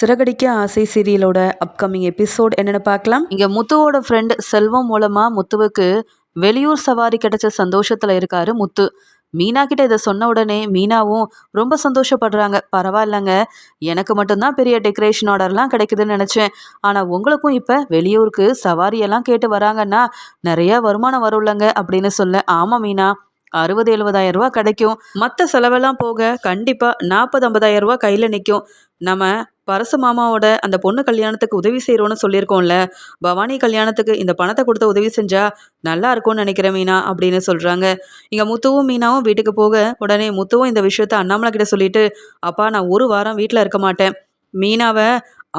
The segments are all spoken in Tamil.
சிறகடிக்க ஆசை சீரியலோட அப்கமிங் எபிசோட் என்னென்னு பார்க்கலாம். இங்கே முத்துவோட ஃப்ரெண்ட் செல்வம் மூலமாக முத்துவுக்கு வெளியூர் சவாரி கிடைச்ச சந்தோஷத்தில் இருக்காரு முத்து. மீனா கிட்ட இதை சொன்ன உடனே மீனாவும் ரொம்ப சந்தோஷப்படுறாங்க. பரவாயில்லங்க எனக்கு மட்டும்தான் பெரிய டெக்கரேஷன் ஆர்டர்லாம் கிடைக்குதுன்னு நினச்சேன். ஆனால் உங்களுக்கும் இப்போ வெளியூருக்கு சவாரியெல்லாம் கேட்டு வராங்கன்னா நிறைய வருமானம் வரும்லங்க அப்படின்னு சொல்ல ஆமாம் மீனா அறுபது எழுபதாயிரம் ரூபா கிடைக்கும். மற்ற செலவெல்லாம் போக கண்டிப்பாக நாற்பது ஐம்பதாயிரம் ரூபா கையில் நிற்கும் நம்ம பரசு மாமாவோட அந்த பொண்ணு கல்யாணத்துக்கு உதவி செய்கிறோன்னு சொல்லியிருக்கோம்ல பவானி கல்யாணத்துக்கு இந்த பணத்தை கொடுத்து உதவி செஞ்சா நல்லா இருக்கும்னு நினைக்கிறேன் மீனா அப்படின்னு சொல்கிறாங்க இங்கே முத்துவும் மீனாவும் வீட்டுக்கு போக உடனே முத்துவும் இந்த விஷயத்த அண்ணாமலை கிட்ட சொல்லிட்டு அப்பா நான் ஒரு வாரம் வீட்டில் இருக்க மாட்டேன். மீனாவை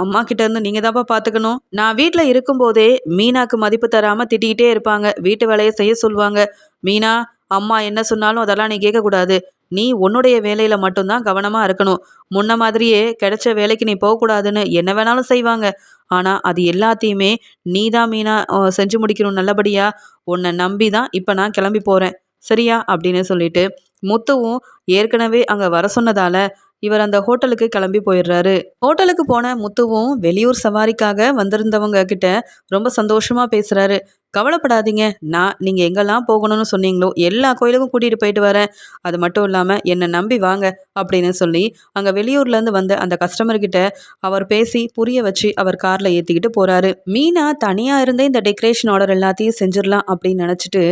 அம்மா கிட்ட இருந்து நீங்கள் தான்ப்பா பார்த்துக்கணும் நான் வீட்டில் இருக்கும்போதே மீனாக்கு மதிப்பு தராமல் திட்டிக்கிட்டே இருப்பாங்க. வீட்டு வேலையை செய்ய சொல்லுவாங்க. மீனா அம்மா என்ன சொன்னாலும் அதெல்லாம் நீ கேட்கக்கூடாது. நீ உன்னுடைய வேலையில் மட்டும்தான் கவனமாக இருக்கணும். முன்ன மாதிரியே கிடைச்ச வேலைக்கு நீ போகக்கூடாதுன்னு என்ன வேணாலும் செய்வாங்க. ஆனால் அது எல்லாத்தையுமே நீ தான் மீனா செஞ்சு முடிக்கணும் நல்லபடியாக உன்னை நம்பி தான் இப்போ நான் கிளம்பி போகிறேன் சரியா? அப்படின்னு சொல்லிட்டு முத்துவும் ஏற்கனவே அங்கே வர சொன்னதால் இவர் அந்த ஹோட்டலுக்கு கிளம்பி போயிடுறாரு. ஹோட்டலுக்கு போன முத்துவும் வெளியூர் சவாரிக்காக வந்திருந்தவங்க கிட்ட ரொம்ப சந்தோஷமா பேசுறாரு. கவலைப்படாதீங்க. நான் நீங்கள் எங்கெல்லாம் போகணும்னு சொன்னீங்களோ எல்லா கோயிலுக்கும் கூட்டிகிட்டு போயிட்டு வரேன். அது மட்டும் இல்லாமல் என்னை நம்பி வாங்க அப்படின்னு சொல்லி அங்கே வெளியூர்லேருந்து வந்த அந்த கஸ்டமர்கிட்ட அவர் பேசி புரிய வச்சு அவர் காரில் ஏற்றிக்கிட்டு போகிறாரு மீனா தனியாக இருந்தே இந்த டெக்கரேஷன் ஆர்டர் எல்லாத்தையும் செஞ்சிடலாம் அப்படின்னு நினச்சிட்டு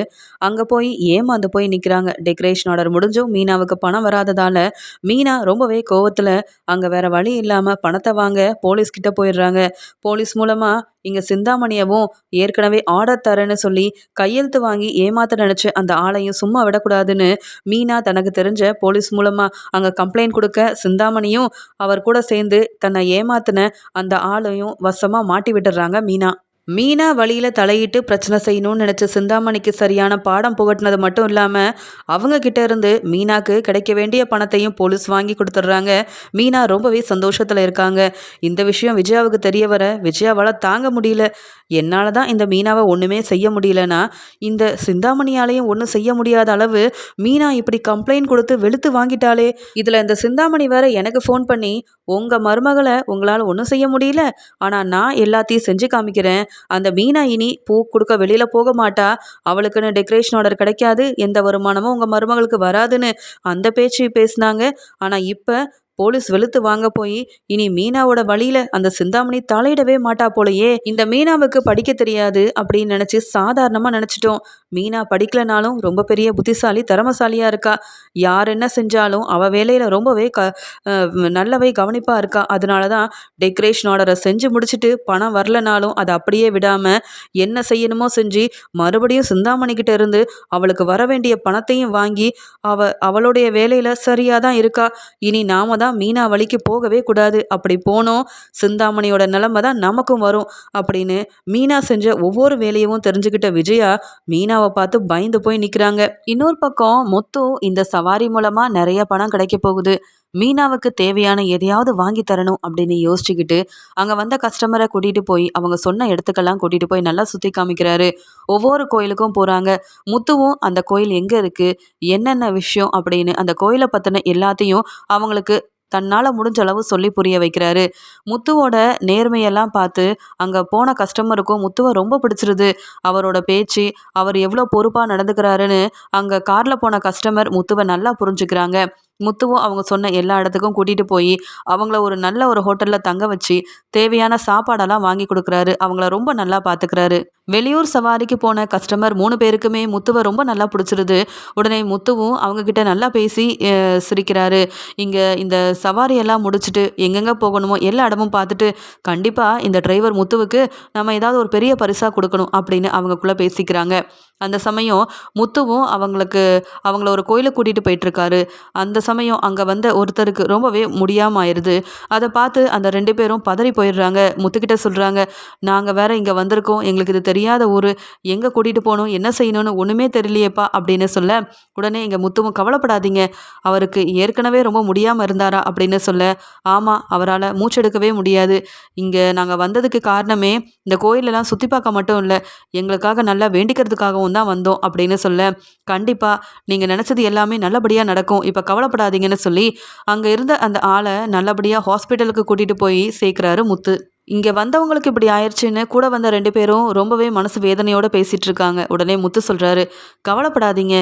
அங்கே போய் ஏமாந்து போய் நிற்கிறாங்க டெக்கரேஷன் ஆர்டர் முடிஞ்சும் மீனாவுக்கு பணம் வராததால் மீனா ரொம்பவே கோவத்தில் அங்கே வேறு வழி இல்லாமல் பணத்தை வாங்க போலீஸ்கிட்ட போயிடுறாங்க. போலீஸ் மூலமாக இங்கே சிந்தாமணியவும் ஏற்கனவே ஆர்டர் தரேன்னு சொல்லி கையெழுத்து வாங்கி ஏமாத்த நினச்சி அந்த ஆளையும் சும்மா விடக்கூடாதுன்னு மீனா தனக்கு தெரிஞ்ச போலீஸ் மூலமாக அங்கே கம்ப்ளைண்ட் கொடுக்க சிந்தாமணியும் அவர் கூட சேர்ந்து தன்னை ஏமாத்தின அந்த ஆளையும் வசமாக மாட்டி விட்டுறாங்க மீனா. மீனா வழியில் தலையிட்டு பிரச்சனை செய்யணும்னு நினச்ச சிந்தாமணிக்கு சரியான பாடம் புகட்டினது மட்டும் இல்லாமல் அவங்க கிட்ட இருந்து மீனாக்கு கிடைக்க வேண்டிய பணத்தையும் போலீஸ் வாங்கி கொடுத்துட்றாங்க. மீனா ரொம்பவே சந்தோஷத்தில் இருக்காங்க. இந்த விஷயம் விஜயாவுக்கு தெரிய வர விஜயாவால் தாங்க முடியல. என்னால் தான் இந்த மீனாவை ஒன்றுமே செய்ய முடியலனா இந்த சிந்தாமணியாலையும் ஒன்றும் செய்ய முடியாத அளவு மீனா இப்படி கம்ப்ளைண்ட் கொடுத்து வெளுத்து வாங்கிட்டாலே இதில் இந்த சிந்தாமணி வேற எனக்கு ஃபோன் பண்ணி உங்கள் மருமகளை உங்களால் ஒன்றும் செய்ய முடியல. ஆனால் நான் எல்லாத்தையும் செஞ்சு காமிக்கிறேன். அந்த மீனா இனி பூ கொடுக்க வெளியில் போக மாட்டா. அவளுக்குன்னு டெக்கரேஷன் ஆர்டர் கிடைக்காது. எந்த வருமானமும் உங்கள் மருமகளுக்கு வராதுன்னு அந்த பேச்சு பேசினாங்க. ஆனால் இப்போ போலீஸ் வெளுத்து வாங்க போய் இனி மீனாவோட வழியில அந்த சிந்தாமணி தலையிடவே மாட்டா போலயே. இந்த மீனாவுக்கு படிக்க தெரியாது அப்படின்னு நினைச்சு சாதாரணமா நினைச்சிட்டோம். மீனா படிக்கலனாலும் ரொம்ப பெரிய புத்திசாலி திறமசாலியா இருக்கா? யார் என்ன செஞ்சாலும் அவ வேலையில ரொம்பவே க நல்லவே கவனிப்பா இருக்கா? அதனால தான் டெக்கரேஷன் ஆர்டரை செஞ்சு முடிச்சுட்டு பணம் வரலனாலும் அதை அப்படியே விடாம என்ன செய்யணுமோ செஞ்சு மறுபடியும் சிந்தாமணி கிட்ட இருந்து அவளுக்கு வர வேண்டிய பணத்தையும் வாங்கி அவ அவளுடைய வேலையில சரியா தான் இருக்கா? இனி நாம தான் மீனா வழிக்கு போகவே கூடாது. அப்படி போனோம். சிந்தாமணியோட நிலமை தான் நமக்கும் வரும் அப்படின்னு மீனா செஞ்ச ஒவ்வொரு வேலையவும் தெரிஞ்சுக்கிட்ட விஜயா மீனாவை பார்த்து பயந்து போய் நிற்கிறாங்க இன்னொரு பக்கம் மொத்தம் இந்த சவாரி மூலமாக நிறைய பணம் கிடைக்க போகுது. மீனாவுக்கு தேவையான எதையாவது வாங்கி தரணும் அப்படின்னு யோசிச்சுக்கிட்டு அங்கே வந்த கஸ்டமரை கூட்டிகிட்டு போய் அவங்க சொன்ன இடத்துக்கெல்லாம் கூட்டிகிட்டு போய் நல்லா சுற்றி காமிக்கிறாரு. ஒவ்வொரு கோயிலுக்கும் போகிறாங்க முத்துவும் அந்த கோயில் எங்கே இருக்குது என்னென்ன விஷயம் அப்படின்னு அந்த கோயிலை பற்றின எல்லாத்தையும் அவங்களுக்கு தன்னால் முடிஞ்ச அளவு சொல்லி புரிய வைக்கிறாரு. முத்துவோட நேர்மையெல்லாம் பார்த்து அங்கே போன கஸ்டமருக்கும் முத்துவை ரொம்ப பிடிச்சிருது. அவரோட பேச்சு அவர் எவ்வளோ பொறுப்பாக நடந்துக்கிறாருன்னு அங்கே காரில் போன கஸ்டமர் முத்துவை நல்லா புரிஞ்சுக்கிறாங்க. முத்துவும் அவங்க சொன்ன எல்லா இடத்துக்கும் கூட்டிகிட்டு போய் அவங்கள ஒரு நல்ல ஒரு ஹோட்டலில் தங்க வச்சு தேவையான சாப்பாடெல்லாம் வாங்கி கொடுக்குறாரு. அவங்கள ரொம்ப நல்லா பார்த்துக்கிறாரு வெளியூர் சவாரிக்கு போன கஸ்டமர் மூணு பேருக்குமே முத்துவை ரொம்ப நல்லா பிடிச்சிருது. உடனே முத்துவும் அவங்கக்கிட்ட நல்லா பேசி சிரிக்கிறாரு. இங்கே இந்த சவாரியெல்லாம் முடிச்சுட்டு எங்கெங்கே போகணுமோ எல்லா இடமும் பார்த்துட்டு கண்டிப்பாக இந்த டிரைவர் முத்துவுக்கு நம்ம ஏதாவது ஒரு பெரிய பரிசாக கொடுக்கணும் அப்படின்னு அவங்கக்குள்ளே பேசிக்கிறாங்க. அந்த சமயம் முத்துவும் அவங்களுக்கு அவங்கள ஒரு கோயிலுக்கு கூட்டிகிட்டு போயிட்டுருக்காரு அந்த சமயம் அங்கே வந்த ஒருத்தருக்கு ரொம்பவே முடியாமல் ஆயிடுது அதை பார்த்து அந்த ரெண்டு பேரும் பதறி போயிடுறாங்க. முத்துக்கிட்ட சொல்கிறாங்க நாங்கள் வேற இங்கே வந்திருக்கோம். எங்களுக்கு இது தெரியாத ஊர். எங்கே கூட்டிகிட்டு போகணும்? என்ன செய்யணும்னு ஒன்றுமே தெரியலையேப்பா அப்படின்னு சொல்ல உடனே எங்கள் முத்துவும் கவலைப்படாதீங்க. அவருக்கு ஏற்கனவே ரொம்ப முடியாமல் இருந்தாரா? அப்படின்னு சொல்ல ஆமாம் அவரால் மூச்செடுக்கவே முடியாது. இங்கே நாங்கள் வந்ததுக்கு காரணமே இந்த கோயிலெல்லாம் சுற்றி பார்க்க மட்டும் இல்லை. எங்களுக்காக நல்லா வேண்டிக்கிறதுக்காகவும் தான் வந்தோம் அப்படின்னு சொல்ல கண்டிப்பாக நீங்கள் நினச்சது எல்லாமே நல்லபடியாக நடக்கும். இப்போ கவலைப்பட கவலைப்படாதீங்கன்னு சொல்லி அங்கே இருந்த அந்த ஆளை நல்லபடியாக ஹாஸ்பிட்டலுக்கு கூட்டிகிட்டு போய் சேர்க்குறாரு முத்து. இங்கே வந்தவங்களுக்கு இப்படி ஆயிடுச்சுன்னு கூட வந்த ரெண்டு பேரும் ரொம்பவே மனசு வேதனையோடு பேசிகிட்டு இருக்காங்க. உடனே முத்து சொல்கிறாரு கவலைப்படாதீங்க.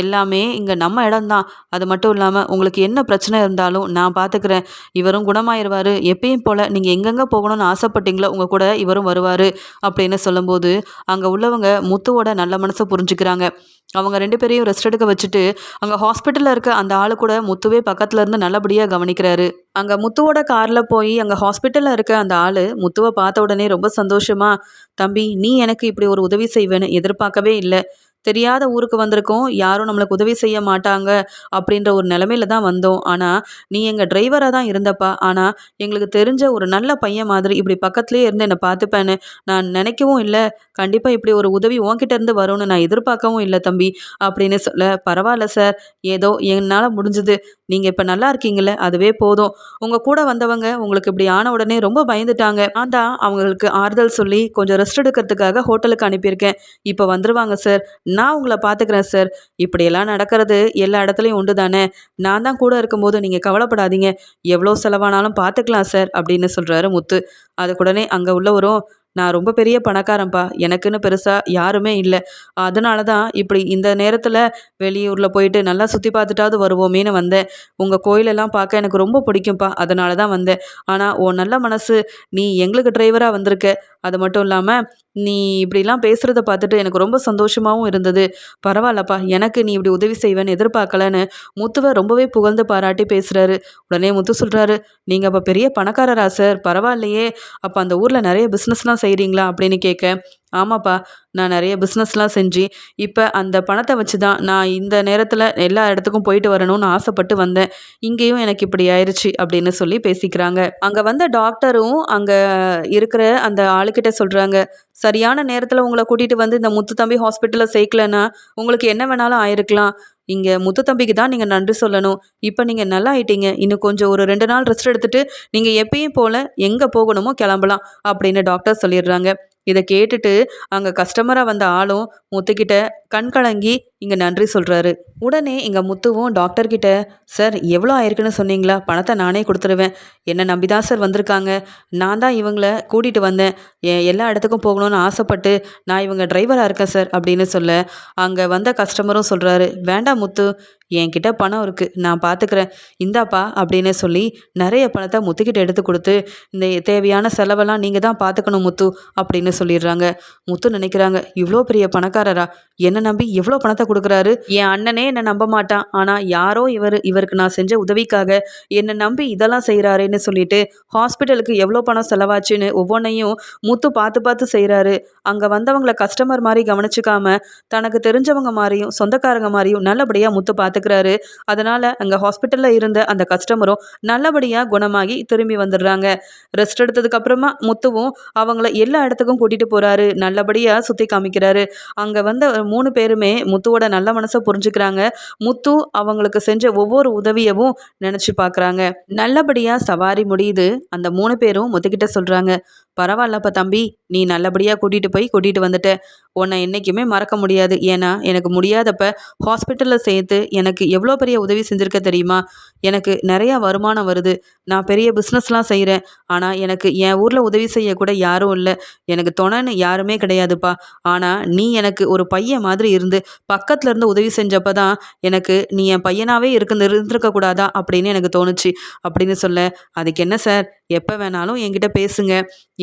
எல்லாமே இங்கே நம்ம இடம்தான். அது மட்டும் இல்லாமல் உங்களுக்கு என்ன பிரச்சனை இருந்தாலும் நான் பார்த்துக்கிறேன் இவரும் குணமாயிருவார். எப்பயும் போல் நீங்கள் எங்கெங்கே போகணும்னு ஆசைப்பட்டீங்களோ உங்கள் கூட இவரும் வருவார் அப்படின்னு சொல்லும்போது அங்கே உள்ளவங்க முத்துவோட நல்ல மனசை புரிஞ்சுக்கிறாங்க. அவங்க ரெண்டு பேரையும் ரெஸ்ட் எடுக்க வச்சுட்டு அங்கே ஹாஸ்பிட்டலில் இருக்க அந்த ஆள் கூட முத்துவே பக்கத்தில் இருந்து நல்லபடியாக கவனிக்கிறாரு. அங்கே முத்துவோட காரில் போய் அங்கே ஹாஸ்பிட்டலில் இருக்க அந்த ஆள் முத்துவை பார்த்த உடனே ரொம்ப சந்தோஷமா தம்பி நீ எனக்கு இப்படி ஒரு உதவி செய்வேன்னு எதிர்பார்க்கவே இல்லை. தெரியாத ஊருக்கு வந்திருக்கோம். யாரும் நம்மளுக்கு உதவி செய்ய மாட்டாங்க அப்படின்ற ஒரு நிலமையில தான் வந்தோம். ஆனால் நீ எங்கள் டிரைவராக தான் இருந்தப்பா. ஆனால் எங்களுக்கு தெரிஞ்ச ஒரு நல்ல பையன் மாதிரி இப்படி பக்கத்துலேயே இருந்து என்னை பார்த்துப்பேன்னு நான் நினைக்கவும் இல்லை. கண்டிப்பாக இப்படி ஒரு உதவி உன்கிட்ட இருந்து வரும்னு நான் எதிர்பார்க்கவும் இல்லை தம்பி அப்படின்னு சொல்ல பரவாயில்ல சார். ஏதோ என்னால் முடிஞ்சது. நீங்கள் இப்போ நல்லா இருக்கீங்களே அதுவே போதும். உங்கள் கூட வந்தவங்க உங்களுக்கு இப்படி ஆன உடனே ரொம்ப பயந்துட்டாங்க. நான் தான் அவங்களுக்கு ஆறுதல் சொல்லி கொஞ்சம் ரெஸ்ட் எடுக்கிறதுக்காக ஹோட்டலுக்கு அனுப்பியிருக்கேன். இப்போ வந்துருவாங்க சார். நான் உங்களை பார்த்துக்கிறேன் சார் இப்படியெல்லாம் நடக்கிறது எல்லா இடத்துலையும் உண்டு தானே? நான் தான் கூட இருக்கும்போது நீங்கள் கவலைப்படாதீங்க. எவ்வளோ செலவானாலும் பார்த்துக்கலாம் சார் அப்படின்னு சொல்கிறாரு முத்து. அதுக்குடனே அங்கே உள்ளவரும் நான் ரொம்ப பெரிய பணக்காரன்ப்பா. எனக்குன்னு பெருசாக யாருமே இல்லை. அதனால தான் இப்படி இந்த நேரத்தில் வெளியூரில் போயிட்டு நல்லா சுற்றி பார்த்துட்டாவது வருவோமேனு வந்தேன். உங்கள் கோயிலெல்லாம் பார்க்க எனக்கு ரொம்ப பிடிக்கும்ப்பா. அதனால தான் வந்தேன். ஆனால் உன் நல்ல மனசு நீ எங்களுக்கு டிரைவராக வந்திருக்க. அது மட்டும் இல்லாமல் நீ இப்படிலாம் பேசுகிறத பார்த்துட்டு எனக்கு ரொம்ப சந்தோஷமாகவும் இருந்தது. பரவாயில்லப்பா எனக்கு நீ இப்படி உதவி செய்வேன்னு எதிர்பார்க்கலன்னு முத்துவை ரொம்பவே புகழ்ந்து பாராட்டி பேசுகிறாரு உடனே முத்து சொல்கிறாரு நீங்கள் அப்போ பெரிய பணக்காரரா சார்? பரவாயில்லையே. அப்போ அந்த ஊரில் நிறைய பிஸ்னஸ்லாம் செய்கிறீங்களா அப்படின்னு கேட்க ஆமாப்பா நான் நிறைய பிஸ்னஸ்லாம் செஞ்சு இப்போ அந்த பணத்தை வச்சு தான் நான் இந்த நேரத்தில் எல்லா இடத்துக்கும் போயிட்டு வரணும்னு ஆசைப்பட்டு வந்தேன். இங்கேயும் எனக்கு இப்படி ஆயிடுச்சு அப்படின்னு சொல்லி பேசிக்கிறாங்க. அங்கே வந்த டாக்டரும் அங்கே இருக்கிற அந்த ஆளுக்கிட்ட சொல்கிறாங்க சரியான நேரத்தில் உங்களை கூட்டிகிட்டு வந்து இந்த முத்து தம்பி ஹாஸ்பிட்டலில் சேர்க்கலன்னா உங்களுக்கு என்ன வேணாலும் ஆயிருக்கலாம். இங்கே முத்து தம்பிக்கு தான் நீங்கள் நன்றி சொல்லணும். இப்போ நீங்கள் நல்லா ஆயிட்டீங்க. இன்னும் கொஞ்சம் ஒரு ரெண்டு நாள் ரெஸ்ட் எடுத்துகிட்டு நீங்கள் எப்பயும் போல் எங்கே போகணுமோ கிளம்பலாம் அப்படின்னு டாக்டர் சொல்லிடுறாங்க. இதை கேட்டுட்டு அங்கே கஸ்டமராக வந்த ஆளும் முத்துக்கிட்ட கண் கலங்கி இங்கே நன்றி சொல்கிறாரு உடனே எங்கள் முத்துவும் டாக்டர்கிட்ட சார் எவ்வளோ ஆயிருக்குன்னு சொன்னீங்களா? பணத்தை நானே கொடுத்துருவேன். என்னை நம்பி தான் சார் வந்திருக்காங்க. நான் தான் இவங்கள கூட்டிகிட்டு வந்தேன். எல்லா இடத்துக்கும் போகணும்னு ஆசைப்பட்டு நான் இவங்க டிரைவராக இருக்கேன் சார் அப்படின்னு சொல்ல அங்கே வந்த கஸ்டமரும் சொல்கிறாரு வேண்டாம் முத்து என்கிட்ட பணம் இருக்குது நான் பார்த்துக்கிறேன் இந்தாப்பா அப்படின்னு சொல்லி நிறைய பணத்தை முத்துக்கிட்ட எடுத்து கொடுத்து இந்த தேவையான செலவெல்லாம் நீங்கள் தான் பார்த்துக்கணும் முத்து அப்படின்னு சொல்லிடுறாங்க. முத்து நினைக்கிறாங்க இவ்வளோ பெரிய பணக்காரரா? என்னை நம்பி எவ்வளோ பணத்தை கொடுக்குறாரு. என் அண்ணனே என்னை நம்ப மாட்டான். ஆனால் யாரோ இவர் இவருக்கு நான் செஞ்ச உதவிக்காக என்னை நம்பி இதெல்லாம் செய்கிறாருன்னு சொல்லிட்டு ஹாஸ்பிட்டலுக்கு எவ்வளோ பணம் செலவாச்சுன்னு ஒவ்வொன்றையும் முத்து பார்த்து பார்த்து செய்கிறாரு அங்கே வந்தவங்களை கஸ்டமர் மாதிரி கவனிச்சுக்காம தனக்கு தெரிஞ்சவங்க மாதிரியும் சொந்தக்காரங்க மாதிரியும் நல்லபடியாக முத்து பார்த்துக்கிறாரு. அதனால் அங்கே ஹாஸ்பிட்டலில் இருந்த அந்த கஸ்டமரும் நல்லபடியாக குணமாகி திரும்பி வந்துடுறாங்க. ரெஸ்ட் எடுத்ததுக்கப்புறமா முத்துவும் அவங்கள எல்லா இடத்துக்கும் கூட்டிகிட்டு போகிறாரு நல்லபடியாக சுற்றி காமிக்கிறாரு. அங்கே வந்த மூணு பேருமே முத்துவோட நல்ல மனசை புரிஞ்சுக்கிறாங்க. முத்து அவங்களுக்கு செஞ்ச ஒவ்வொரு உதவியவும் நினச்சி பார்க்குறாங்க நல்லபடியாக சவாரி முடியுது. அந்த மூணு பேரும் முத்துக்கிட்ட சொல்கிறாங்க பரவாயில்லப்பா தம்பி நீ நல்லபடியாக கூட்டிகிட்டு போய் கூட்டிகிட்டு வந்துட்ட. உன்னை என்றைக்குமே மறக்க முடியாது. ஏன்னா எனக்கு முடியாதப்ப ஹாஸ்பிட்டலில் சேர்த்து எனக்கு எவ்வளோ பெரிய உதவி செஞ்சுருக்க தெரியுமா? எனக்கு நிறையா வருமானம் வருது. நான் பெரிய பிஸ்னஸ்லாம் செய்கிறேன் ஆனால் எனக்கு என் ஊரில் உதவி செய்யக்கூட யாரும் இல்லை. எனக்கு துணைன்னு யாருமே கிடையாதுப்பா. ஆனால் நீ எனக்கு ஒரு பையன் மாதிரி இருந்து பக்கத்தில் இருந்து உதவி செஞ்சப்போ தான் எனக்கு நீ என் பையனாகவே இருக்கு இருந்திருக்கக்கூடாதா அப்படின்னு எனக்கு தோணுச்சு. அப்படின்னு சொல்ல அதுக்கு என்ன சார்? எப்போ வேணாலும் என்கிட்ட பேசுங்க.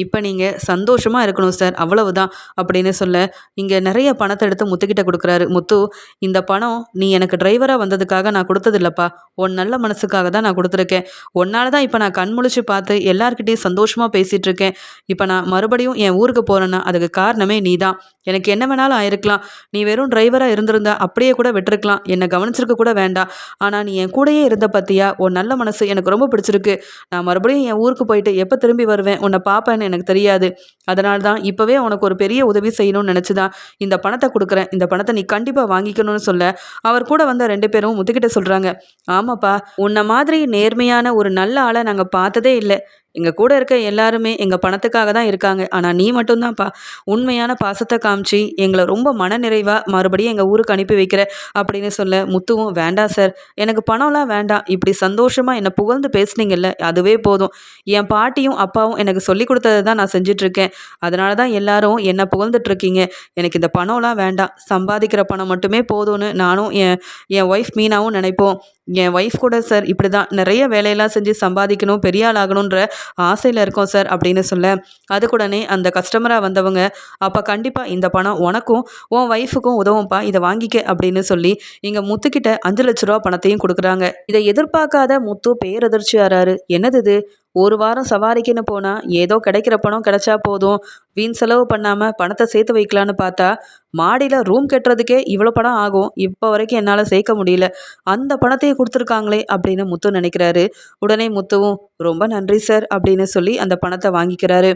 இப்போ நீங்கள் சந்தோஷமாக இருக்கணும் சார் அவ்வளவுதான் அப்படின்னு சொல்ல இங்கே நிறைய பணத்தை எடுத்து முத்துக்கிட்ட கொடுக்குறாரு. முத்து இந்த பணம் நீ எனக்கு டிரைவராக வந்ததுக்காக நான் கொடுத்ததில்லப்பா. உன் நல்ல மனசுக்காக தான் நான் கொடுத்துருக்கேன். உன்னால தான் இப்போ நான் கண் முழிச்சு பார்த்து எல்லாருக்கிட்டையும் சந்தோஷமாக பேசிகிட்டு இருக்கேன் இப்போ நான் மறுபடியும் என் ஊருக்கு போகிறேன்னா அதுக்கு காரணமே நீ தான் எனக்கு என்ன வேணாலும் ஆயிருக்கலாம். நீ வெறும் டிரைவராக இருந்திருந்தா அப்படியே கூட விட்டுருக்கலாம். என்னை கவனிச்சிருக்க கூட வேண்டாம். ஆனால் நீ என் கூடயே இருந்த பற்றியா உன் நல்ல மனசு எனக்கு ரொம்ப பிடிச்சிருக்கு. நான் மறுபடியும் என் ஊருக்கு போயிட்டு எப்போ திரும்பி வருவேன்? உன்னை பார்ப்பேன்னு எனக்கு தெரியாது. அதனால தான் இப்போவே உனக்கு ஒரு பெரிய உதவி செய்யணும்னு நினச்சி தான் இந்த பணத்தை கொடுக்குறேன். இந்த பணத்தை நீ கண்டிப்பாக வாங்கிக்கணும்னு சொல்ல. அவர் கூட வந்த ரெண்டு பேரும் முத்துக்கிட்ட சொல்கிறாங்க ஆமாப்பா உன்னை மாதிரி நேர்மையான ஒரு நல்ல ஆளை நாங்கள் பார்த்ததே இல்லை. எங்கள் கூட இருக்க எல்லாருமே எங்கள் பணத்துக்காக தான் இருக்காங்க. ஆனால் நீ மட்டும்தான் பா உண்மையான பாசத்தை காமிச்சு எங்களை ரொம்ப மனநிறைவாக மறுபடியும் எங்கள் ஊருக்கு அனுப்பி வைக்கிற அப்படின்னு சொல்ல முத்துவும் வேண்டாம் சார். எனக்கு பணம்லாம் வேண்டாம். இப்படி சந்தோஷமாக என்னை புகழ்ந்து பேசுனீங்கல்ல அதுவே போதும். என் பாட்டியும் அப்பாவும் எனக்கு சொல்லி கொடுத்ததை தான் நான் செஞ்சிட்ருக்கேன். அதனால தான் எல்லாரும் என்னை புகழ்ந்துட்டு இருக்கீங்க எனக்கு இந்த பணம்லாம் வேண்டாம். சம்பாதிக்கிற பணம் மட்டுமே போதும்னு நானும் என் என் ஒய்ஃப் மீனாவும் நினைப்போம். என் ஒய்ஃப் கூட சார் இப்படி தான் நிறைய வேலையெல்லாம் செஞ்சு சம்பாதிக்கணும் பெரிய ஆகணுன்ற ஆசையில் இருக்கோம் சார் அப்படின்னு சொல்ல அதுக்குடனே அந்த கஸ்டமராக வந்தவங்க அப்போ கண்டிப்பாக இந்த பணம் உனக்கும் உன் ஒய்ஃபுக்கும் உதவும்ப்பா இதை வாங்கிக்க அப்படின்னு சொல்லி இங்கே முத்துக்கிட்ட அஞ்சு லட்ச ரூபா பணத்தையும் கொடுக்குறாங்க. இதை எதிர்பார்க்காத முத்து பேரதிர்ச்சி ஆறாரு என்னது இது? ஒரு வாரம் சவாரிக்குன்னு போனால் ஏதோ கிடைக்கிற பணம் கிடைச்சா போதும் வீண் செலவு பண்ணாமல் பணத்தை சேர்த்து வைக்கலான்னு பார்த்தா மாடியில் ரூம் கட்டுறதுக்கே இவ்வளோ பணம் ஆகும். இப்போ வரைக்கும் என்னால் சேர்க்க முடியல. அந்த பணத்தையும் கொடுத்துருக்காங்களே அப்படின்னு முத்து நினைக்கிறாரு. உடனே முத்துவும் ரொம்ப நன்றி சார் அப்படின்னு சொல்லி அந்த பணத்தை வாங்கிக்கிறாரு.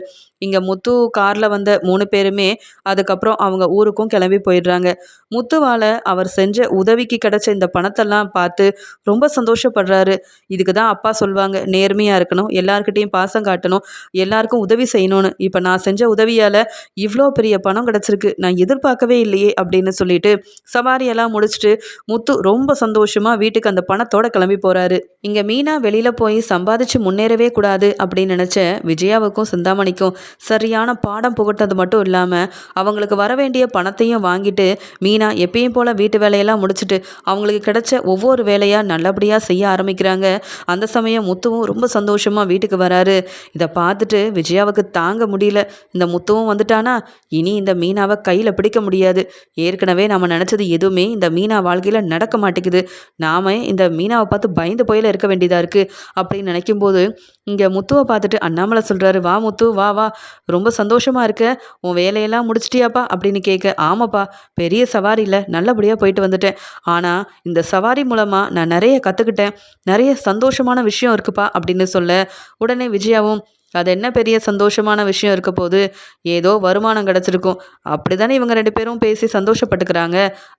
இங்கே முத்து காரில் வந்த மூணு பேருமே அதுக்கப்புறம் அவங்க ஊருக்கும் கிளம்பி போயிடுறாங்க. முத்துவால் அவர் செஞ்ச உதவிக்கு கிடைச்ச இந்த பணத்தெல்லாம் பார்த்து ரொம்ப சந்தோஷப்படுறாரு. இதுக்கு தான் அப்பா சொல்லுவாங்க நேர்மையாக இருக்கணும் எல்லாருக்கிட்டேயும் பாசம் காட்டணும் எல்லாருக்கும் உதவி செய்யணும்னு. இப்போ நான் செஞ்ச உதவி உதவியால் இவ்வளோ பெரிய பணம் கிடச்சிருக்கு. நான் எதிர்பார்க்கவே இல்லையே அப்படின்னு சொல்லிட்டு சவாரியெல்லாம் முடிச்சுட்டு முத்து ரொம்ப சந்தோஷமாக வீட்டுக்கு அந்த பணத்தோட கிளம்பி போகிறாரு இங்கே மீனா வெளியில் போய் சம்பாதிச்சு முன்னேறவே கூடாது அப்படின்னு நினச்ச விஜயாவுக்கும் சிந்தாமணிக்கும் சரியான பாடம் புகட்டது மட்டும் இல்லாமல் அவங்களுக்கு வர வேண்டிய பணத்தையும் வாங்கிட்டு மீனா எப்பயும் போல் வீட்டு வேலையெல்லாம் முடிச்சுட்டு அவங்களுக்கு கிடைச்ச ஒவ்வொரு வேலையாக நல்லபடியாக செய்ய ஆரம்பிக்கிறாங்க. அந்த சமயம் முத்துவும் ரொம்ப சந்தோஷமாக வீட்டுக்கு வராரு. இதை பார்த்துட்டு விஜயாவுக்கு தாங்க முடியல. இந்த முத்துவும் வந்துட்டானா? இனி இந்த மீனாவை கையில் பிடிக்க முடியாது. ஏற்கனவே நம்ம நினச்சது எதுவுமே இந்த மீனா வாழ்க்கையில் நடக்க மாட்டேங்குது. நாம் இந்த மீனாவை பார்த்து பயந்து போயில இருக்க வேண்டியதாக இருக்குது அப்படின்னு நினைக்கும்போது இங்கே முத்துவை பார்த்துட்டு அண்ணாமலை சொல்கிறாரு வா முத்து வா வா. ரொம்ப சந்தோஷமாக இருக்க. உன் வேலையெல்லாம் முடிச்சிட்டியாப்பா? அப்படின்னு கேட்க ஆமாப்பா. பெரிய சவாரி இல்லை. நல்லபடியாக போயிட்டு வந்துட்டேன். ஆனால் இந்த சவாரி மூலமாக நான் நிறைய கற்றுக்கிட்டேன் நிறைய சந்தோஷமான விஷயம் இருக்குப்பா. அப்படின்னு சொல்ல உடனே விஜயாவும் அது என்ன பெரிய சந்தோஷமான விஷயம் இருக்க போது ஏதோ வருமானம் கிடச்சிருக்கும். அப்படி தானே இவங்க ரெண்டு பேரும் பேசி சந்தோஷப்பட்டுக்கிறாங்க.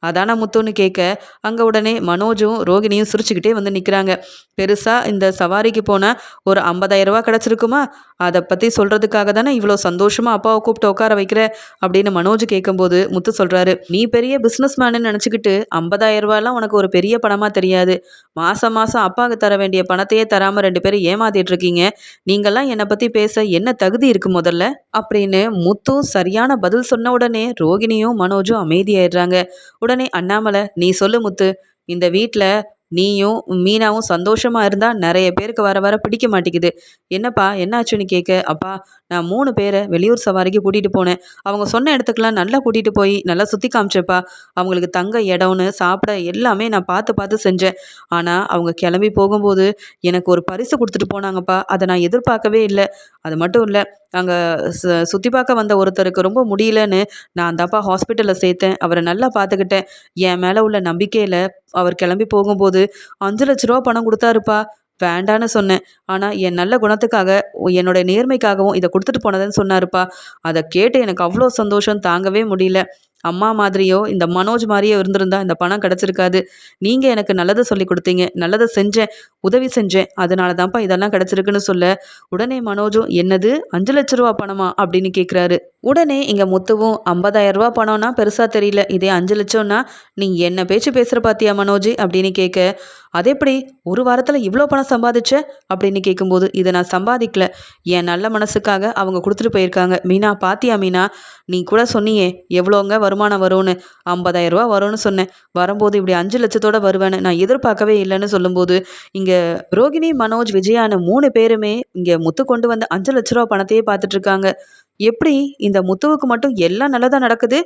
அதான முத்துன்னு கேட்க அங்கே உடனே மனோஜும் ரோகிணியும் சிரிச்சுக்கிட்டே வந்து நிற்கிறாங்க பெருசாக இந்த சவாரிக்கு போனால் ஒரு ஐம்பதாயிரரூபா கிடச்சிருக்குமா? அதை பற்றி சொல்கிறதுக்காக தானே இவ்வளோ சந்தோஷமாக அப்பாவை கூப்பிட்டு உட்கார வைக்கிற? அப்படின்னு மனோஜ் கேட்கும்போது முத்து சொல்கிறாரு நீ பெரிய பிஸ்னஸ் மேனு நினச்சிக்கிட்டு ஐம்பதாயிரரூபாலாம் உனக்கு ஒரு பெரிய பணமாக தெரியாது. மாதம் மாதம் அப்பாவுக்கு தர வேண்டிய பணத்தையே தராமல் ரெண்டு பேரும் ஏமாத்திட்டு இருக்கீங்க. நீங்கள்லாம் என்னை பற்றி பற்றி பேச என்ன தகுதி இருக்கு முதல்ல? அப்படின்னு முத்து சரியான பதில் சொன்ன உடனே ரோகிணியும் மனோஜும் அமைதியாயிடுறாங்க. உடனே அண்ணாமலை நீ சொல்லு முத்து இந்த வீட்டில் நீயும் மீனாவும் சந்தோஷமாக இருந்தால் நிறைய பேருக்கு வர வர பிடிக்க மாட்டேங்குது. என்னப்பா என்னாச்சுன்னு கேட்க அப்பா நான் மூணு பேரை வெளியூர் சவாரிக்கு கூட்டிகிட்டு போனேன். அவங்க சொன்ன இடத்துக்குலாம் நல்லா கூட்டிகிட்டு போய் நல்லா சுற்றி காமிச்சப்பா. அவங்களுக்கு தங்க இடம்னு சாப்பிட எல்லாமே நான் பார்த்து பார்த்து செஞ்சேன். ஆனால் அவங்க கிளம்பி போகும்போது எனக்கு ஒரு பரிசு கொடுத்துட்டு போனாங்கப்பா. அதை நான் எதிர்பார்க்கவே இல்லை. அது மட்டும் இல்லை அங்கே சு சுற்றி பார்க்க வந்த ஒருத்தருக்கு ரொம்ப முடியலன்னு நான் தாப்பா ஹாஸ்பிட்டலில் சேர்த்தேன். அவரை நல்லா பார்த்துக்கிட்டேன். என் மேலே உள்ள நம்பிக்கையில் அவர் கிளம்பி போகும்போது அஞ்சு லட்ச ரூபா பணம் கொடுத்தாருப்பா. வேண்டான்னு சொன்னேன். ஆனால் என் நல்ல குணத்துக்காக என்னோட நேர்மைக்காகவும் இதை கொடுத்துட்டு போனதுன்னு சொன்னாருப்பா. அதை கேட்டு எனக்கு அவ்வளோ சந்தோஷம். தாங்கவே முடியல. அம்மா மாதிரியோ இந்த மனோஜ் மாதிரியோ இருந்திருந்தா இந்த பணம் கிடச்சிருக்காது. நீங்கள் எனக்கு நல்லதை சொல்லி கொடுத்தீங்க நல்லதை செஞ்சேன் உதவி செஞ்சேன் அதனால தான்ப்பா இதெல்லாம் கிடச்சிருக்குன்னு சொல்ல. உடனே மனோஜும் என்னது? அஞ்சு லட்ச ரூபா பணமா? அப்படின்னு கேட்குறாரு உடனே இங்கே முத்துவும் ஐம்பதாயிரம் ரூபா பணம்னா பெருசாக தெரியல. இதே அஞ்சு லட்சம்னா நீ என்ன பேச்சு பேசுகிற பாத்தியா மனோஜ்? அப்படின்னு கேட்க அது எப்படி? ஒரு வாரத்தில் இவ்வளோ பணம் சம்பாதிச்ச? அப்படின்னு கேட்கும்போது இதை நான் சம்பாதிக்கல. என் நல்ல மனசுக்காக அவங்க கொடுத்துட்டு போயிருக்காங்க. மீனா பாத்தியா மீனா? நீ கூட சொன்னியே எவ்வளோங்க வரும்? வருமானம் வரும்னு ஐம்பதாயிரம் ரூபா வரும்னு சொன்னேன். வரும்போது இப்படி அஞ்சு லட்சத்தோட வருவேன்னு நான் எதிர்பார்க்கவே இல்லைன்னு சொல்லும்போது இங்கே ரோகிணி மனோஜ் விஜயான மூணு பேருமே இங்கே முத்து கொண்டு வந்த அஞ்சு லட்ச ரூபா பணத்தையே பார்த்துட்ருக்காங்க எப்படி இந்த முத்துவுக்கு மட்டும் எல்லாம் நல்லதாக நடக்குது?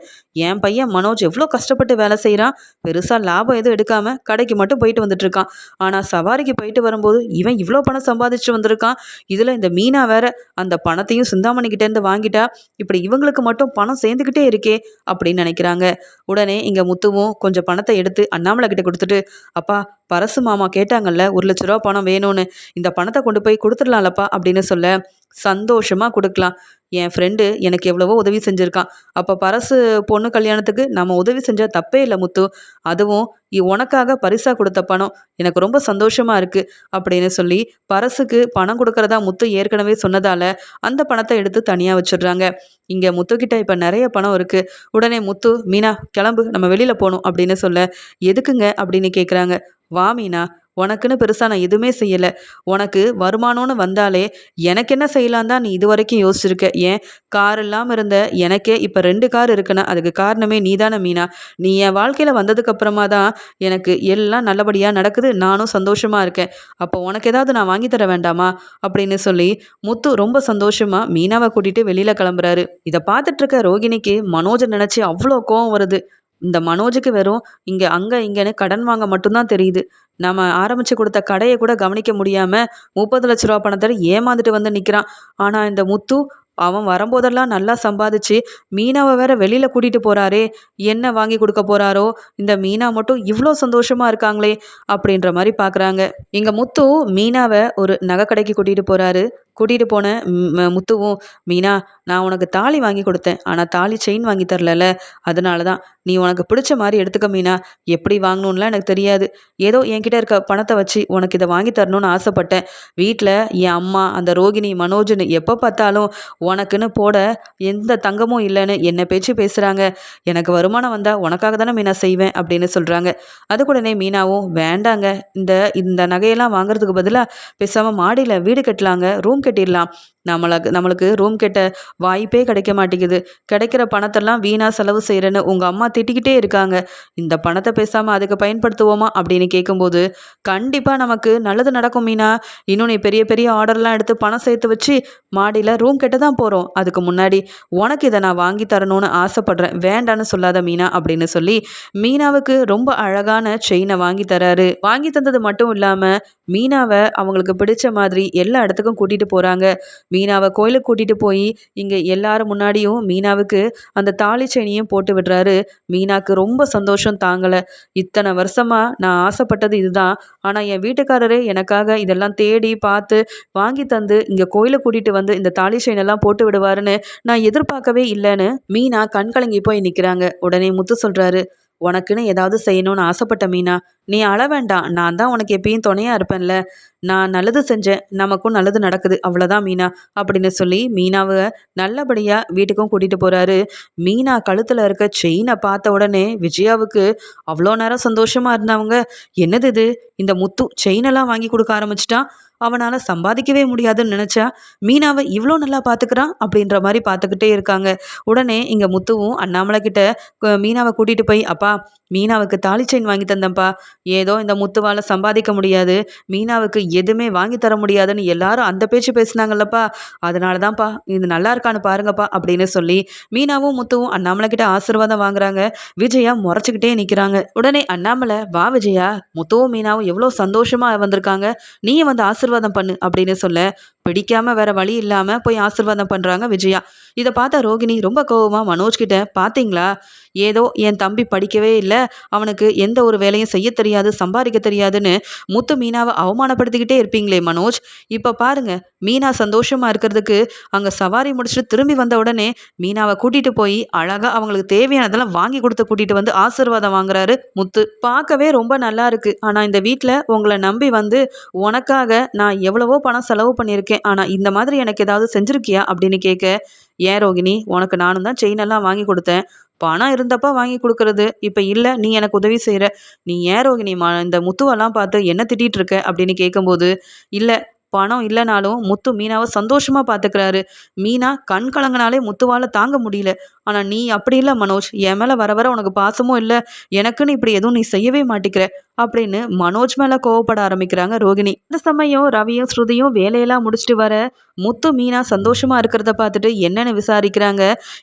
என் பையன் மனோஜ் எவ்வளோ கஷ்டப்பட்டு வேலை செய்கிறான் பெருசாக லாபம் எதுவும் எடுக்காமல் கடைக்கு மட்டும் போயிட்டு வந்துட்டுருக்கான் ஆனால் சவாரிக்கு போயிட்டு வரும்போது இவன் இவ்வளோ பணம் சம்பாதிச்சு வந்திருக்கான். இதில் இந்த மீனா வேற அந்த பணத்தையும் சிந்தாமணிக்கிட்டேருந்து வாங்கிட்டா. இப்படி இவங்களுக்கு மட்டும் பணம் சேர்ந்துக்கிட்டே இருக்கே அப்படின்னு நினைக்கிறாங்க. உடனே இங்கே முத்துவும் கொஞ்சம் பணத்தை எடுத்து அண்ணாமலை கிட்ட கொடுத்துட்டு அப்பா பரசு மாமா கேட்டாங்கல்ல ஒரு லட்ச ரூபா பணம் வேணும்னு இந்த பணத்தை கொண்டு போய் கொடுத்துடலாம்லப்பா அப்படின்னு சொல்ல சந்தோஷமாக கொடுக்கலாம். என் ஃப்ரெண்டு எனக்கு எவ்வளவோ உதவி செஞ்சுருக்கான். அப்போ பரசு பொண்ணு கல்யாணத்துக்கு நம்ம உதவி செஞ்சால் தப்பே இல்லை முத்து. அதுவும் உனக்காக பரிசாக கொடுத்த பணம் எனக்கு ரொம்ப சந்தோஷமாக இருக்குது அப்படின்னு சொல்லி பரசுக்கு பணம் கொடுக்கறதா முத்து ஏற்கனவே சொன்னதால் அந்த பணத்தை எடுத்து தனியாக வச்சிடுறாங்க. இங்கே முத்துக்கிட்ட இப்போ நிறைய பணம் இருக்குது உடனே முத்து மீனா கிளம்பு நம்ம வெளியில் போகணும் அப்படின்னு சொல்ல எதுக்குங்க? அப்படின்னு கேட்குறாங்க வா மீனா. உனக்குன்னு பெருசாக நான் எதுவுமே செய்யலை. உனக்கு வருமானம்னு வந்தாலே எனக்கு என்ன செய்யலாம் தான் நீ இது வரைக்கும் யோசிச்சிருக்க. ஏன்? கார் இல்லாமல் இருந்த எனக்கே இப்போ ரெண்டு கார் இருக்குன்னா அதுக்கு காரணமே நீ தானே மீனா. நீ என் வாழ்க்கையில் வந்ததுக்கப்புறமா தான் எனக்கு எல்லாம் நல்லபடியாக நடக்குது. நானும் சந்தோஷமாக இருக்கேன். அப்போ உனக்கு ஏதாவது நான் வாங்கி தர வேண்டாமா? அப்படின்னு சொல்லி முத்து ரொம்ப சந்தோஷமாக மீனாவை கூட்டிகிட்டு வெளியில் கிளம்புறாரு. இதை பார்த்துட்ருக்க ரோகிணிக்கு மனோஜை நினச்சி அவ்வளோ கோவம் வருது. இந்த மனோஜுக்கு வெறும் இங்கே அங்கே இங்கேன்னு கடன் வாங்க மட்டும்தான் தெரியுது. நம்ம ஆரம்பித்து கொடுத்த கடையை கூட கவனிக்க முடியாமல் முப்பது லட்ச ரூபா பணத்தை ஏமாந்துட்டு வந்து நிற்கிறான் ஆனால் இந்த முத்து அவன் வரும்போதெல்லாம் நல்லா சம்பாதிச்சு மீனாவை வேற வெளியில் கூட்டிகிட்டு போகிறாரே என்ன வாங்கி கொடுக்க போகிறாரோ இந்த மீனா மட்டும் இவ்வளோ சந்தோஷமாக இருக்காங்களே அப்படின்ற மாதிரி பார்க்குறாங்க எங்கள் முத்து மீனாவை ஒரு நகை கடைக்கு கூட்டிகிட்டு போகிறாரு கூட்டிகிட்டு போன முத்துவும் மீனா நான் உனக்கு தாலி வாங்கி கொடுத்தேன். ஆனால் தாலி செயின் வாங்கி தரலல. அதனால தான் நீ உனக்கு பிடிச்ச மாதிரி எடுத்துக்க மீனா. எப்படி வாங்கணும்லாம் எனக்கு தெரியாது. ஏதோ என்கிட்ட இருக்க பணத்தை வச்சு உனக்கு இதை வாங்கி தரணும்னு ஆசைப்பட்டேன். வீட்டில் என் அம்மா அந்த ரோகிணி மனோஜ்னு எப்போ பார்த்தாலும் உனக்குன்னு போட எந்த தங்கமும் இல்லைன்னு என்ன பேச்சு பேசுகிறாங்க எனக்கு வருமானம் வந்தால் உனக்காக தானே மீனா செய்வேன் அப்படின்னு சொல்கிறாங்க அதுக்கூடனே மீனாவும் வேண்டாங்க. இந்த இந்த நகையெல்லாம் வாங்குறதுக்கு பதிலாக பேசாமல் மாடியில் வீடு கட்டலாங்க. ரூம் கட்டிடலாம். நம்மளுக்கு நம்மளுக்கு ரூம் கட்ட வாய்ப்பே கிடைக்க மாட்டேங்குது. கிடைக்கிற பணத்தெல்லாம் வீணாக செலவு செய்கிறேன்னு உங்கள் அம்மா திட்டிக்கிட்டே இருக்காங்க. இந்த பணத்தை பேசாமல் அதுக்கு பயன்படுத்துவோமா அப்படின்னு கேட்கும்போது கண்டிப்பாக நமக்கு நல்லது நடக்கும் மீனா. இன்னும் நீ பெரிய பெரிய ஆர்டர்லாம் எடுத்து பணம் சேர்த்து வச்சு மாடியில் ரூம் கெட்ட தான் போகிறோம் அதுக்கு முன்னாடி உனக்கு இதை நான் வாங்கி தரணும்னு ஆசைப்படுறேன். வேண்டான்னு சொல்லாத மீனா அப்படின்னு சொல்லி மீனாவுக்கு ரொம்ப அழகான செயினை வாங்கி தராரு. வாங்கி தந்தது மட்டும் இல்லாமல் மீனாவை அவங்களுக்கு பிடிச்ச மாதிரி எல்லா இடத்துக்கும் கூட்டிகிட்டு போகிறாங்க மீனாவை கோயிலுக்கு கூட்டிகிட்டு போய் இங்கே எல்லாரும் முன்னாடியும் மீனாவுக்கு அந்த தாலி செயினியும் போட்டு விடுறாரு. மீனாக்கு ரொம்ப சந்தோஷம் தாங்கலை. இத்தனை வருஷமாக நான் ஆசைப்பட்டது இதுதான். ஆனால் என் வீட்டுக்காரரே எனக்காக இதெல்லாம் தேடி பார்த்து வாங்கி தந்து இங்கே கோயிலை கூட்டிகிட்டு வந்து இந்த தாலி செயினெல்லாம் போட்டு விடுவாருன்னு நான் எதிர்பார்க்கவே இல்லைன்னு மீனா கண்கலங்கி போய் நிற்கிறாங்க உடனே முத்து சொல்கிறாரு உனக்குன்னு ஏதாவது செய்யணும்னு ஆசைப்பட்ட மீனா நீ அழ வேண்டாம். நான் தான் உனக்கு எப்பயும் துணையாக இருப்பேன்ல. நான் நல்லது செஞ்சேன். நமக்கும் நல்லது நடக்குது. அவ்வளோதான் மீனா அப்படின்னு சொல்லி மீனாவை நல்லபடியாக வீட்டுக்கும் கூட்டிகிட்டு போகிறாரு மீனா கழுத்தில் இருக்க செயினை பார்த்த உடனே விஜயாவுக்கு அவ்வளோ நேரம் சந்தோஷமாக இருந்தவங்க என்னது இது? இந்த முத்து செயினெல்லாம் வாங்கி கொடுக்க ஆரம்பிச்சிட்டான். அவனால் சம்பாதிக்கவே முடியாதுன்னு நினச்சா மீனாவை இவ்வளோ நல்லா பார்த்துக்கிறான் அப்படின்ற மாதிரி பார்த்துக்கிட்டே இருக்காங்க. உடனே இங்கே முத்துவும் அண்ணாமலை கிட்ட மீனாவை கூட்டிகிட்டு போய் அப்பா மீனாவுக்கு தாலி செயின் வாங்கி தந்தேன்ப்பா. ஏதோ இந்த முத்துவால் சம்பாதிக்க முடியாது. மீனாவுக்கு எதுவுமே வாங்கி தர முடியாதுன்னு எல்லாரும் அந்த பேச்சு பேசுனாங்கல்லப்பா. அதனால தான்ப்பா இது நல்லா இருக்கான்னு பாருங்கப்பா அப்படின்னு சொல்லி மீனாவும் முத்துவும் அண்ணாமலை கிட்ட ஆசீர்வாதம் வாங்குறாங்க. விஜயா முறைச்சிக்கிட்டே நிற்கிறாங்க உடனே அண்ணாமலை வா விஜயா முத்துவும் மீனாவும் எவ்வளோ சந்தோஷமாக வந்திருக்காங்க. நீ வந்து ஆசீர்வாதம் பண்ணு அப்படின்னு சொல்ல பிடிக்காம வேற வழி இல்லாம போய் ஆசிர்வாதம் பண்றாங்க விஜயா. இதை பார்த்தா ரோகிணி ரொம்ப கோவமா மனோஜ் கிட்ட பாத்தீங்களா ஏதோ என் தம்பி படிக்கவே இல்லை. அவனுக்கு எந்த ஒரு வேலையும் செய்ய தெரியாது சம்பாதிக்க தெரியாதுன்னு முத்து மீனாவை அவமானப்படுத்திக்கிட்டே இருப்பீங்களே மனோஜ். இப்போ பாருங்க மீனா சந்தோஷமா இருக்கிறதுக்கு அங்கே சவாரி முடிச்சுட்டு திரும்பி வந்த உடனே மீனாவை கூட்டிட்டு போய் அழகா அவங்களுக்கு தேவையானதெல்லாம் வாங்கி கொடுத்து கூட்டிட்டு வந்து ஆசீர்வாதம் வாங்குறாரு முத்து. பார்க்கவே ரொம்ப நல்லா இருக்கு. ஆனா இந்த வீட்டில் உங்களை நம்பி வந்து உனக்காக நான் எவ்வளவோ பணம் செலவு பண்ணியிருக்கேன். ஆனால் இந்த மாதிரி எனக்கு ஏதாவது செஞ்சுருக்கியா அப்படின்னு கேட்க ஏன் ரோகிணி உனக்கு நானும் தான் செயின் எல்லாம் வாங்கி கொடுத்தேன். பணம் இருந்தப்ப வாங்கி கொடுக்கறது. இப்போ இல்லை நீ எனக்கு உதவி செய்கிற நீ ஏன் ரோகிணி மா இந்த முத்துவெல்லாம் பார்த்து என்ன திட்டிகிட்டு இருக்க? அப்படின்னு கேட்கும்போது இல்லை பணம் இல்லைனாலும் முத்து மீனாவை சந்தோஷமாக பார்த்துக்கிறாரு. மீனா கண் கலங்கினாலே முத்துவால் தாங்க முடியல. ஆனால் நீ அப்படி இல்லை மனோஜ். என் மேலே வர வர உனக்கு பாசமும் இல்லை. எனக்குன்னு இப்படி எதுவும் நீ செய்யவே மாட்டேங்கிற அப்படின்னு மனோஜ் மேலே கோவப்பட ஆரம்பிக்கிறாங்க ரோகிணி. இந்த சமயம் ரவியும் ஸ்ருதியும் வேலையெல்லாம் முடிச்சுட்டு வர முத்து மீனா சந்தோஷமாக இருக்கிறத பார்த்துட்டு என்னென்னு விசாரிக்கிறாங்க.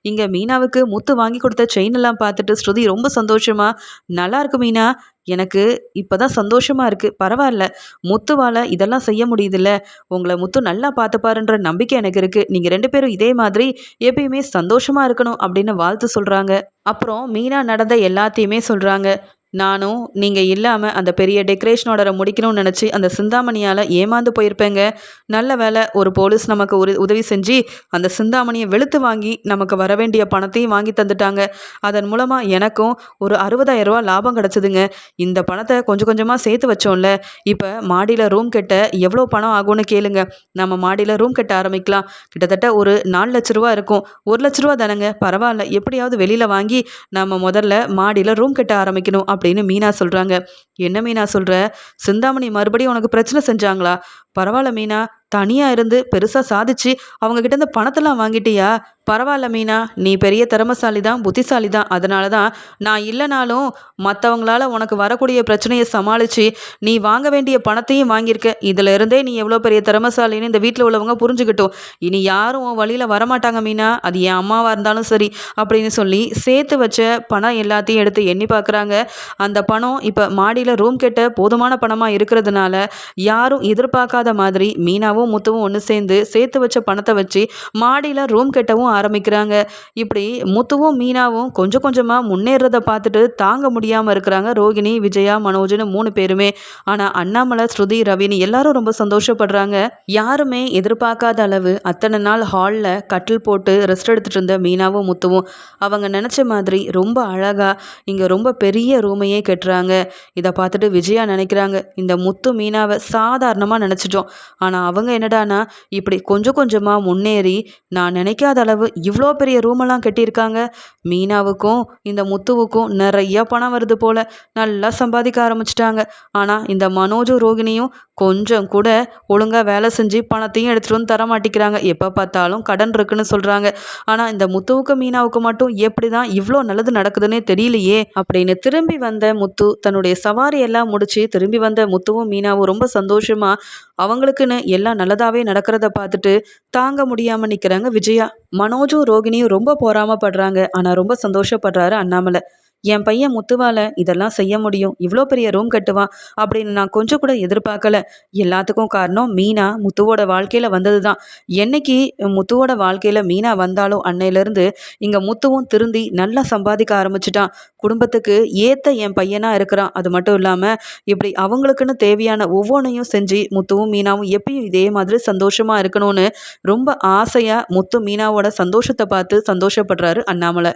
இங்கே மீனாவுக்கு முத்து வாங்கி கொடுத்த செயின் எல்லாம் பார்த்துட்டு ஸ்ருதி ரொம்ப சந்தோஷமாக நல்லா இருக்கு மீனா எனக்கு இப்பதான் சந்தோஷமாக இருக்குது பரவாயில்ல. முத்துவால் இதெல்லாம் செய்ய முடியுதுல்ல. உங்களை முத்து நல்லா பார்த்துப்பாருன்ற நம்பிக்கை எனக்கு இருக்குது நீங்கள் ரெண்டு பேரும் இதே மாதிரி எப்பயுமே சந்தோஷமாக இருக்கணும் அப்படின்னு வாழ்த்து சொல்கிறாங்க அப்புறம் மீனா நடந்த எல்லாத்தையுமே சொல்கிறாங்க நானும் நீங்கள் இல்லாமல் அந்த பெரிய டெக்கரேஷனோட முடிக்கணும்னு நினச்சி அந்த சிந்தாமணியால் ஏமாந்து போயிருப்பேங்க. நல்ல வேலை ஒரு போலீஸ் நமக்கு ஒரு உதவி செஞ்சு அந்த சிந்தாமணியை வெளுத்து வாங்கி நமக்கு வர வேண்டிய பணத்தையும் வாங்கி தந்துட்டாங்க. அதன் மூலமாக எனக்கும் ஒரு அறுபதாயிரம் ரூபா லாபம் கிடச்சிதுங்க. இந்த பணத்தை கொஞ்சம் கொஞ்சமாக சேர்த்து வச்சோம்ல. இப்போ மாடியில் ரூம் கட்ட எவ்வளோ பணம் ஆகும்னு கேளுங்க. நம்ம மாடியில் ரூம் கட்ட ஆரம்பிக்கலாம். கிட்டத்தட்ட ஒரு நாலு லட்ச ரூபா இருக்கும். ஒரு லட்ச ரூபா தானேங்க. பரவாயில்ல. எப்படியாவது வெளியில் வாங்கி நம்ம முதல்ல மாடியில் ரூம் கட்ட ஆரம்பிக்கணும். அப்படின்னு மீனா சொல்கிறாங்க என்ன மீனா சொல்கிற சிந்தாமணி மறுபடியும் உனக்கு பிரச்சனை செஞ்சாங்களா? பரவாயில்ல மீனா தனியாக இருந்து பெருசாக சாதிச்சு அவங்கக்கிட்ட இந்த பணத்தெல்லாம் வாங்கிட்டியா? பரவாயில்ல மீனா. நீ பெரிய திறமசாலி தான் புத்திசாலி தான் அதனால தான் நான் இல்லைனாலும் மற்றவங்களால உனக்கு வரக்கூடிய பிரச்சனையை சமாளித்து நீ வாங்க வேண்டிய பணத்தையும் வாங்கியிருக்க. இதில் இருந்தே நீ எவ்வளோ பெரிய திறமசாலின்னு இந்த வீட்டில் உள்ளவங்க புரிஞ்சுக்கிட்டோம். இனி யாரும் உன் வழியில் வரமாட்டாங்க மீனா. அது என் அம்மாவாக இருந்தாலும் சரி அப்படின்னு சொல்லி சேர்த்து வச்ச பணம் எல்லாத்தையும் எடுத்து எண்ணி பார்க்குறாங்க அந்த பணம் இப்போ மாடியில் ரூம் கெட்ட போதுமான பணமாக இருக்கிறதுனால யாரும் எதிர்பார்க்காத மாதிரி மீனாவும் முத்துவும் ஒன்று சேர்ந்து சேர்த்து வச்ச பணத்தை வச்சு மாடியில் ரூம் கட்டவும் ஆரம்பிக்கிறாங்க. இப்படி முத்துவும் மீனாவும் கொஞ்சம் கொஞ்சமாக முன்னேறதை பார்த்துட்டு தாங்க முடியாமல் இருக்கிறாங்க ரோகிணி விஜயா மனோஜ்னு மூணு பேருமே. ஆனால் அண்ணாமலை ஸ்ருதி ரவினி எல்லாரும் ரொம்ப சந்தோஷப்படுறாங்க. யாருமே எதிர்பார்க்காத அளவு அத்தனை நாள் ஹாலில் கட்டில் போட்டு ரெஸ்ட் எடுத்துகிட்டு இருந்த மீனாவும் முத்துவும் அவங்க நினச்ச மாதிரி ரொம்ப அழகாக இங்கே ரொம்ப பெரிய ரூமையே கட்டுறாங்க. இதை பார்த்துட்டு விஜயா நினைக்கிறாங்க. இந்த முத்து மீனாவை சாதாரணமாக நினச்சிட்டோம். ஆனால் அவங்க என்னடானா இப்படி கொஞ்சம் கொஞ்சமாக முன்னேறி நான் நினைக்காத அளவு இவ்வளோ பெரிய ரூமெல்லாம் கட்டியிருக்காங்க. மீனாவுக்கும் இந்த முத்துவுக்கும் நிறைய பணம் வருது போல். நல்லா சம்பாதிக்க ஆரம்பிச்சிட்டாங்க. ஆனால் இந்த மனோஜும் ரோகிணியும் கொஞ்சம் கூட ஒழுங்காக வேலை செஞ்சு பணத்தையும் எடுத்துகிட்டு வந்து தர மாட்டேங்கிறாங்க. எப்போ பார்த்தாலும் கடன் இருக்குன்னு சொல்கிறாங்க ஆனால் இந்த முத்துவுக்கு மீனாவுக்கு மட்டும் எப்படி தான் இவ்வளோ நல்லது நடக்குதுன்னே தெரியலையே. அப்படின்னு திரும்பி வந்த முத்து தன்னுடைய சவாரி எல்லாம் முடிச்சு திரும்பி வந்த முத்துவும் மீனாவும் ரொம்ப சந்தோஷமாக அவங்களுக்குன்னு எல்லா எல்லாம் நல்லதாகவே நடக்கிறத பார்த்துட்டு தாங்க முடியாமல் நிற்கிறாங்க விஜயா. மனோஜும் ரோகிணியும் ரொம்ப போராமப்படுறாங்க ஆனால் ரொம்ப சந்தோஷப்படுறாரு அண்ணாமலை. என் பையன் முத்துவால் இதெல்லாம் செய்ய முடியும். இவ்வளோ பெரிய ரூம் கட்டுவான் அப்படின்னு நான் கொஞ்சம் கூட எதிர்பார்க்கல. எல்லாத்துக்கும் காரணம் மீனா முத்துவோட வாழ்க்கையில் வந்தது தான் என்னைக்கு முத்துவோட வாழ்க்கையில் மீனா வந்தாலும் அன்னையிலேருந்து இங்கே முத்துவும் திருந்தி நல்லா சம்பாதிக்க ஆரம்பிச்சிட்டான். குடும்பத்துக்கு ஏற்ற என் பையனாக இருக்கிறான். அது மட்டும் இல்லாமல் இப்படி அவங்களுக்குன்னு தேவையான ஒவ்வொன்றையும் செஞ்சு முத்துவும் மீனாவும் எப்பயும் இதே மாதிரி சந்தோஷமாக இருக்கணும்னு ரொம்ப ஆசையாக முத்து மீனாவோட சந்தோஷத்தை பார்த்து சந்தோஷப்படுறாரு அண்ணாமலை.